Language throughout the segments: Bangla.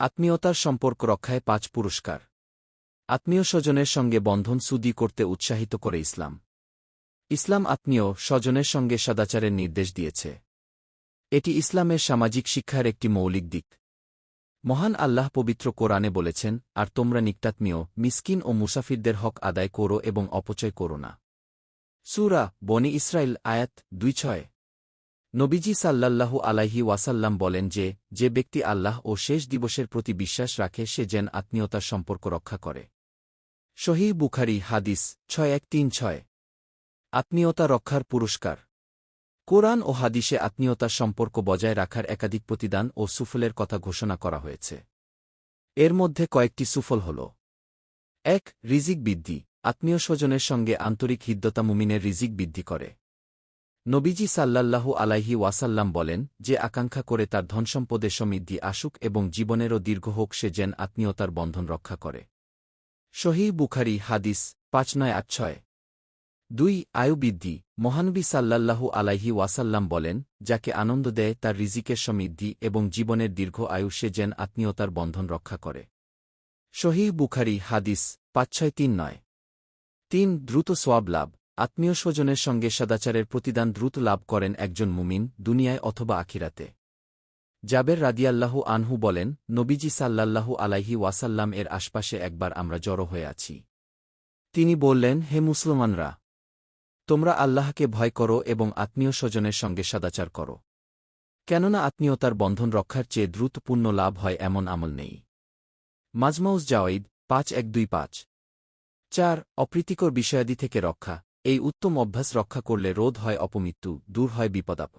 আত্মীয়তার সম্পর্ক রক্ষায় পাঁচ পুরস্কার। আত্মীয় স্বজনের সঙ্গে বন্ধন সুদি করতে উৎসাহিত করে ইসলাম। ইসলাম আত্মীয় স্বজনের সঙ্গে সদাচারের নির্দেশ দিয়েছে। এটি ইসলামের সামাজিক শিক্ষার একটি মৌলিক দিক। মহান আল্লাহ পবিত্র কোরআনে বলেছেন, আর তোমরা নিকটাত্মীয়, মিসকিন ও মুসাফিরদের হক আদায় করো এবং অপচয় করো না। সুরা বনি ইসরায়েল আয়াত দুই ছয়। নবীজি সাল্লাল্লাহু আলাইহি ওয়াসাল্লাম বলেন যে যে ব্যক্তি আল্লাহ ও শেষ দিবসের প্রতি বিশ্বাস রাখে, সে যেন আত্মীয়তার সম্পর্ক রক্ষা করে। শহী বুখারি, হাদিস ছয় এক তিন ছয়। আত্মীয়তা রক্ষার পুরস্কার। কোরআন ও হাদিসে আত্মীয়তার সম্পর্ক বজায় রাখার একাধিক প্রতিদান ও সুফলের কথা ঘোষণা করা হয়েছে। এর মধ্যে কয়েকটি সুফল হল। এক, রিজিক বৃদ্ধি। আত্মীয় স্বজনের সঙ্গে আন্তরিক হিদ্যতা মুমিনের রিজিক বৃদ্ধি করে। নবীজি সাল্লাল্লাহু আলাইহি ওয়াসাল্লাম বলেন যে আকাঙ্ক্ষা করে তার ধনসম্পদে সমৃদ্ধি আসুক এবং জীবনেরও দীর্ঘ হোক সে যেন আত্মীয়তার বন্ধন রক্ষা করে। শহী বুখারি হাদিস পাঁচ নয় আট ছয়। দুই, আয়ু বৃদ্ধি। মহানবী সাল্লাল্লাহু আলাইহি ওয়াসাল্লাম বলেন, যাকে আনন্দ দেয় তার রিজিকের সমৃদ্ধি এবং জীবনের দীর্ঘ আয়ু সে যেন আত্মীয়তার বন্ধন রক্ষা করে। শহীহ বুখারি হাদিস পাঁচ ছয় তিন নয়। তিন, দ্রুত সোয়াব লাভ। আত্মীয় স্বজনের সঙ্গে সদাচারের প্রতিদান দ্রুত লাভ করেন একজন মুমিন দুনিয়ায় অথবা আখিরাতে। জাবের রাদিয়াল্লাহু আনহু বলেন, নবীজি সাল্লাল্লাহু আলাইহি ওয়াসাল্লাম এর আশপাশে একবার আমরা জড়ো হয়ে আছি। তিনি বললেন, হে মুসলমানরা! তোমরা আল্লাহকে ভয় করো এবং আত্মীয় স্বজনের সঙ্গে সদাচার করো। কেননা আত্মীয়তার বন্ধন রক্ষার চেয়ে দ্রুতপূর্ণ লাভ হয় এমন আমল নেই। মাজমাউজ জাওয়াইদ, পাঁচ এক দুই পাঁচ। চার, অপ্রীতিকর বিষয়াদি থেকে রক্ষা। এই উত্তম অভ্যাস রক্ষা করলে রোধ হয় অপমৃত্যু, দূর হয় বিপদাপ।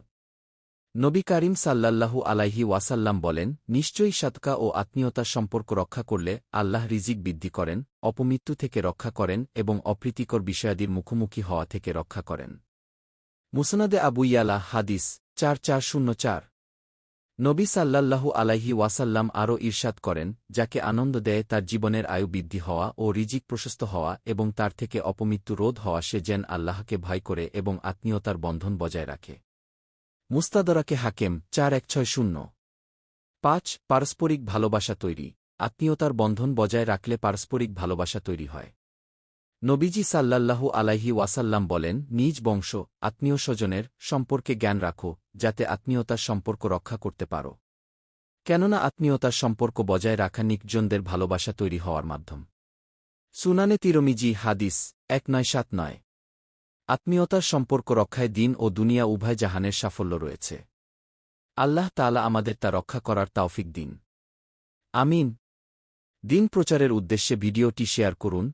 নবী কারিম সাল্লাল্লাহু আলাইহি ওয়াসাল্লাম বলেন, নিশ্চয়ই সাতকা ও আত্মীয়তার সম্পর্ক রক্ষা করলে আল্লাহ রিজিক বৃদ্ধি করেন, অপমৃত্যু থেকে রক্ষা করেন এবং অপ্রীতিকর বিষয়াদির মুখোমুখি হওয়া থেকে রক্ষা করেন। মুসনাদে আবুইয়ালা হাদিস, চার চার শূন্য চার। নবী সাল্লাল্লাহু আলাইহি ওয়াসাল্লাম আরও ঈর্ষাদ করেন, যাকে আনন্দ দেয় তার জীবনের আয়ু বৃদ্ধি হওয়া ও রিজিক প্রশস্ত হওয়া এবং তার থেকে অপমৃত্যু রোধ হওয়া সে যেন আল্লাহকে ভয় করে এবং আত্মীয়তার বন্ধন বজায় রাখে। মুস্তাদরাকে হাকেম, চার এক ছয় শূন্য। পাঁচ, পারস্পরিক ভালোবাসা তৈরি। আত্মীয়তার বন্ধন বজায় রাখলে পারস্পরিক ভালোবাসা তৈরি হয়। নবীজি সাল্লাল্লাহু আলাইহি ওয়াসাল্লাম বলেন, নিজ বংশ, আত্মীয় স্বজনের সম্পর্কে জ্ঞান রাখো, যাতে আত্মীয়তার সম্পর্ক রক্ষা করতে পারো। কেননা আত্মীয়তার সম্পর্ক বজায় রাখা নিকজনদের ভালোবাসা তৈরি হওয়ার মাধ্যম। সুনানে তিরমিজি, হাদিস, এক নয়, সাত নয়। আত্মীয়তার সম্পর্ক রক্ষায় দিন ও দুনিয়া উভয় জাহানের সাফল্য রয়েছে। আল্লাহ তালা আমাদের তা রক্ষা করার তাওফিক দিন। আমিন। দিন প্রচারের উদ্দেশ্যে ভিডিওটি শেয়ার করুন